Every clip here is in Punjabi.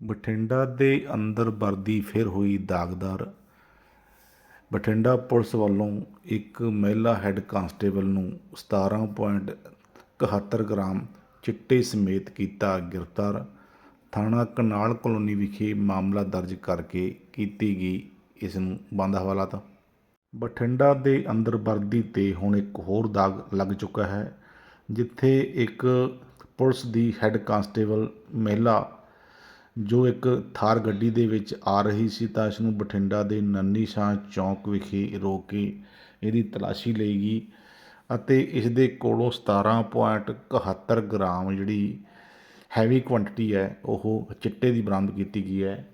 ਬਠਿੰਡਾ ਦੇ ਅੰਦਰ ਵਰਦੀ ਫਿਰ ਹੋਈ ਦਾਗਦਾਰ। ਬਠਿੰਡਾ ਪੁਲਿਸ ਵੱਲੋਂ ਇੱਕ ਮਹਿਲਾ ਹੈੱਡ ਕਾਂਸਟੇਬਲ ਨੂੰ 17.71 ਗ੍ਰਾਮ ਚਿੱਟੇ ਸਮੇਤ ਕੀਤਾ ਗ੍ਰਿਫਤਾਰ। ਥਾਣਾ ਕਨਾਲ ਕਲੋਨੀ ਵਿਖੇ ਮਾਮਲਾ ਦਰਜ ਕਰਕੇ ਕੀਤੀ ਗਈ ਇਸ ਨੂੰ ਬੰਦ ਹਵਾਲਾਤ ਬਠਿੰਡਾ ਦੇ ਅੰਦਰ ਵਰਦੀ ਤੇ ਹੁਣ ਇੱਕ ਹੋਰ ਦਾਗ ਲੱਗ ਚੁੱਕਾ ਹੈ, ਜਿੱਥੇ ਇੱਕ ਪੁਲਿਸ ਦੀ ਹੈੱਡ ਕਾਂਸਟੇਬਲ ਮਹਿਲਾ ਜੋ ਇੱਕ ਥਾਰ ਗੱਡੀ ਦੇ ਵਿੱਚ ਆ ਰਹੀ ਸੀ ਤਾਂ ਇਸ ਨੂੰ ਬਠਿੰਡਾ ਦੇ ਨੰਨੀ ਸ਼ਾਹ ਚੌਂਕ ਵਿਖੇ ਰੋਕ ਕੇ ਇਹਦੀ ਤਲਾਸ਼ੀ ਲਈ ਗਈ ਅਤੇ ਇਸ ਦੇ ਕੋਲੋਂ 17.71 ਗ੍ਰਾਮ ਜਿਹੜੀ ਹੈਵੀ ਕੁਆਂਟੀਟੀ ਹੈ, ਉਹ ਚਿੱਟੇ ਦੀ ਬਰਾਮਦ ਕੀਤੀ ਗਈ ਹੈ।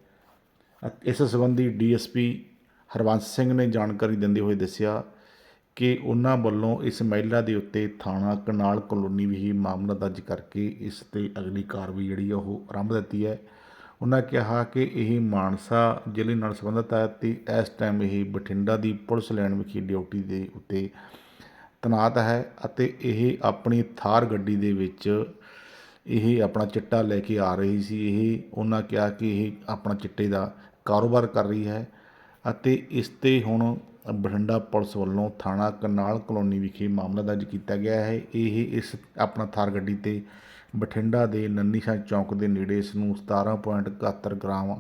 ਇਸ ਸੰਬੰਧੀ ਡੀਐਸਪੀ ਹਰਵੰਸ ਸਿੰਘ ਨੇ ਜਾਣਕਾਰੀ ਦਿੰਦੇ ਹੋਏ ਦੱਸਿਆ ਕਿ ਉਹਨਾਂ ਵੱਲੋਂ ਇਸ ਮਹਿਲਾ ਦੇ ਉੱਤੇ ਥਾਣਾ ਕਨਾਲ ਕਲੋਨੀ ਵੀ ਮਾਮਲਾ ਦਰਜ ਕਰਕੇ ਇਸ ਤੇ ਅਗਲੀ ਕਾਰਵਾਈ ਜਿਹੜੀ ਆ ਉਹ ਆਰੰਭ ਦਿੱਤੀ ਹੈ। ਉਹਨਾਂ ਕਿਹਾ ਕਿ ਇਹ ਮਾਨਸਾ ਜ਼ਿਲ੍ਹੇ ਨਾਲ ਸੰਬੰਧਿਤ ਹੈ ਤੇ ਇਸ ਟਾਈਮ ਇਹ ਬਠਿੰਡਾ ਦੀ ਪੁਲਿਸ ਲਾਈਨ ਵਿਖੇ ਡਿਊਟੀ ਦੇ ਉੱਤੇ ਤੈਨਾਤ ਹੈ ਅਤੇ ਇਹ ਆਪਣੀ ਥਾਰ ਗੱਡੀ ਦੇ ਵਿੱਚ ਇਹ ਆਪਣਾ ਚਿੱਟਾ ਲੈ ਕੇ ਆ ਰਹੀ ਸੀ। ਇਹ ਉਹਨਾਂ ਕਿਹਾ ਕਿ ਇਹ ਆਪਣਾ ਚਿੱਟੇ ਦਾ ਕਾਰੋਬਾਰ ਕਰ ਰਹੀ ਹੈ ਅਤੇ ਇਸ ਤੇ ਹੁਣ ਬਠਿੰਡਾ ਪੁਲਿਸ ਵੱਲੋਂ ਥਾਣਾ ਕਨਾਲ ਕਲੋਨੀ ਵਿਖੇ ਮਾਮਲਾ ਦਰਜ ਕੀਤਾ ਗਿਆ ਹੈ। ਇਹ ਇਸ ਆਪਣਾ ਥਾਰ ਗੱਡੀ ਤੇ ਬਠਿੰਡਾ ਦੇ ਨੰਨੀ ਸ਼ਾਹ ਚੌਂਕ ਦੇ ਨੇੜੇ ਇਸ ਨੂੰ 17.71 ਗ੍ਰਾਮ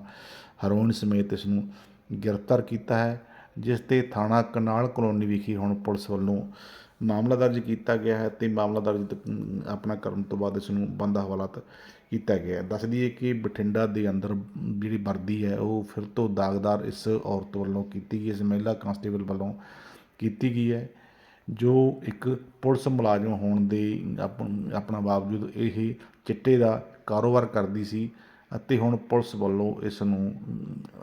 ਹੈਰੋਇਨ ਸਮੇਤ ਇਸ ਨੂੰ ਗ੍ਰਿਫਤਾਰ ਕੀਤਾ ਹੈ, ਜਿਸ ਤੇ ਥਾਣਾ ਕਨਾਲ ਕਲੋਨੀ ਵਿਖੇ ਹੁਣ ਪੁਲਿਸ ਵੱਲੋਂ ਮਾਮਲਾ ਦਰਜ ਕੀਤਾ ਗਿਆ ਹੈ ਤੇ ਮਾਮਲਾ ਦਰਜ ਆਪਣਾ ਕਰਨ ਤੋਂ ਬਾਅਦ ਇਸ ਨੂੰ ਬੰਦਾ ਹਵਾਲਾਤ ਕੀਤਾ ਗਿਆ ਹੈ। ਦੱਸ ਦਈਏ ਕਿ ਬਠਿੰਡਾ ਦੇ ਅੰਦਰ ਜਿਹੜੀ ਵਰਦੀ ਹੈ, ਉਹ ਫਿਰ ਤੋਂ ਦਾਗਦਾਰ ਇਸ ਔਰਤ ਵੱਲੋਂ ਕੀਤੀ ਗਈ ਇਸ ਮਹਿਲਾ ਕਾਂਸਟੇਬਲ ਵੱਲੋਂ ਕੀਤੀ ਗਈ ਹੈ। ਜੋ ਇੱਕ ਪੁਲਿਸ ਮੁਲਾਜ਼ਮ ਹੋਣ ਦੇ ਆਪ- ਆਪਣਾ ਬਾਵਜੂਦ ਇਹ ਚਿੱਟੇ ਦਾ ਕਾਰੋਬਾਰ ਕਰਦੀ ਸੀ ਅਤੇ ਹੁਣ ਪੁਲਿਸ ਵੱਲੋਂ ਇਸ ਨੂੰ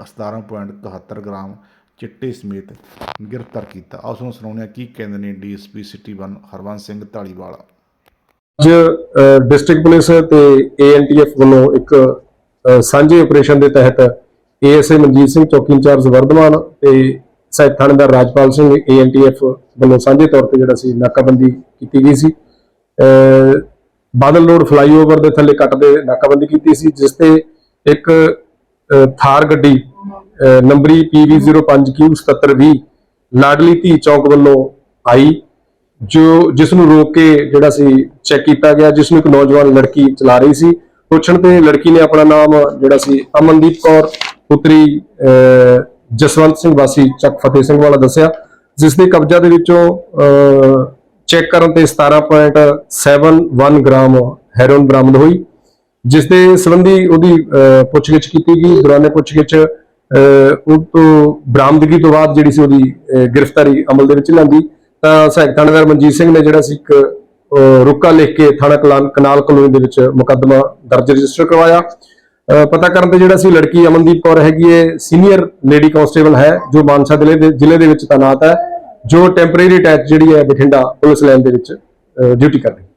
17.71 ਗ੍ਰਾਮ ਚਿੱਟੇ ਸਮੇਤ ਗ੍ਰਿਫਤਾਰ ਆਓ ਉਸ ਨੂੰ ਸੁਣਾਉਂਦੇ ਹਾਂ ਕੀ ਕਹਿੰਦੇ ਨੇ ਡੀਐਸਪੀ ਸਿਟੀ 1 ਹਰਵੰਸ ਸਿੰਘ ਢਾਲੀਵਾਲ ਅੱਜ ਡਿਸਟ੍ਰਿਕਟ ਪੁਲਿਸ ਤੇ ਏਐਨਟੀਐਫ ਵੱਲੋਂ ਇੱਕ ਸਾਂਝੇ ਆਪਰੇਸ਼ਨ ਦੇ ਤਹਿਤ ਏਐਸਏ ਮਨਜੀਤ ਸਿੰਘ ਚੌਕੀ ਇੰਚਾਰਜ ਵਰਧਮਾਨ ਤੇ ਸਾਹਿਬ ਥਾਣੇਦਾਰ ਰਾਜਪਾਲ ਸਿੰਘ ਏਐਨਟੀਐਫ ਵੱਲੋਂ ਸਾਂਝੇ ਤੌਰ ਤੇ ਜਿਹੜਾ ਸੀ ਨਾਕਾਬੰਦੀ ਕੀਤੀ ਗਈ ਸੀ। ਬਾਦਲ ਰੋਡ ਫਲਾਈਓਵਰ ਦੇ ਥੱਲੇ ਕੱਟ ਦੇ ਨਾਕਾਬੰਦੀ ਕੀਤੀ ਸੀ ਜਿਸ ਤੇ ਇੱਕ ਅ, ਥਾਰ ਗੱਡੀ ਅ, ਨੰਬਰੀ PV05Q7720 ਲਾਡਲੀ ਧੀ ਚੌਕ ਵੱਲੋਂ ਆਈ ਜੋ ਜਿਸ ਨੂੰ ਰੋਕ ਕੇ ਜਿਹੜਾ ਸੀ ਚੈੱਕ ਕੀਤਾ ਗਿਆ ਜਿਸ ਨੂੰ ਇੱਕ ਨੌਜਵਾਨ ਲੜਕੀ ਚਲਾ ਰਹੀ ਸੀ। ਪੁੱਛਣ ਤੇ ਲੜਕੀ ਨੇ ਆਪਣਾ ਨਾਮ ਜਿਹੜਾ ਸੀ ਅਮਨਦੀਪ ਕੌਰ ਪੁੱਤਰੀ ਅਹ, ਜਸਵੰਤ ਸਿੰਘ ਵਾਸੀ ਚੱਕ ਫਤਿਹ ਸਿੰਘ ਵਾਲਾ ਦੱਸਿਆ, ਜਿਸ ਦੇ ਕਬਜ਼ਾ ਦੇ ਵਿੱਚੋਂ ਚੈੱਕ ਕਰਨ ਤੇ 17.71 ਗ੍ਰਾਮ ਹੈਰੋਇਨ ਬਰਾਮਦ ਹੋਈ, ਜਿਸ ਦੇ ਸੰਬੰਧੀ ਉਹਦੀ ਪੁੱਛਗਿੱਛ ਕੀਤੀ ਗਈ, ਦੌਰਾਨੇ ਪੁੱਛਗਿੱਛ ਉਹ ਤੋਂ ਬਰਾਮਦਗੀ ਤੋਂ ਬਾਅਦ ਜਿਹੜੀ ਸੀ ਉਹਦੀ ਗ੍ਰਿਫਤਾਰੀ ਅਮਲ ਦੇ ਵਿੱਚ ਲਿਆਂਦੀ, ਤਾਂ ਸਹਾਇਕ ਥਾਣੇਦਾਰ ਮਨਜੀਤ ਸਿੰਘ ਨੇ ਜਿਹੜਾ ਸੀ ਇੱਕ ਰੁਕਾ ਲਿਖ ਕੇ ਥਾਣਾ ਕਲਾਨ ਕਨਾਲ ਕਲੋਨੀ ਦੇ ਵਿੱਚ ਮੁਕੱਦਮਾ ਦਰਜ ਰਜਿਸਟਰ ਕਰਵਾਇਆ। ਪਤਾ ਕਰਨ ਤੇ ਜਿਹੜਾ ਸੀ ਲੜਕੀ ਅਮਨਦੀਪ ਕੌਰ ਹੈਗੀ ਹੈ ਸੀਨੀਅਰ ਲੇਡੀ ਕਾਂਸਟੇਬਲ ਹੈ, ਜੋ ਮਾਨਸਾ ਜ਼ਿਲ੍ਹੇ ਦੇ ਜ਼ਿਲ੍ਹੇ ਦੇ ਵਿੱਚ ਤਾਇਨਾਤ ਹੈ, ਜੋ ਟੈਂਪਰੇਰੀ ਅਟੈਚ ਜਿਹੜੀ ਹੈ ਬਠਿੰਡਾ ਪੁਲਿਸ ਲਾਈਨ ਦੇ ਵਿੱਚ ਡਿਊਟੀ ਕਰ ਰਹੀ ਹੈ।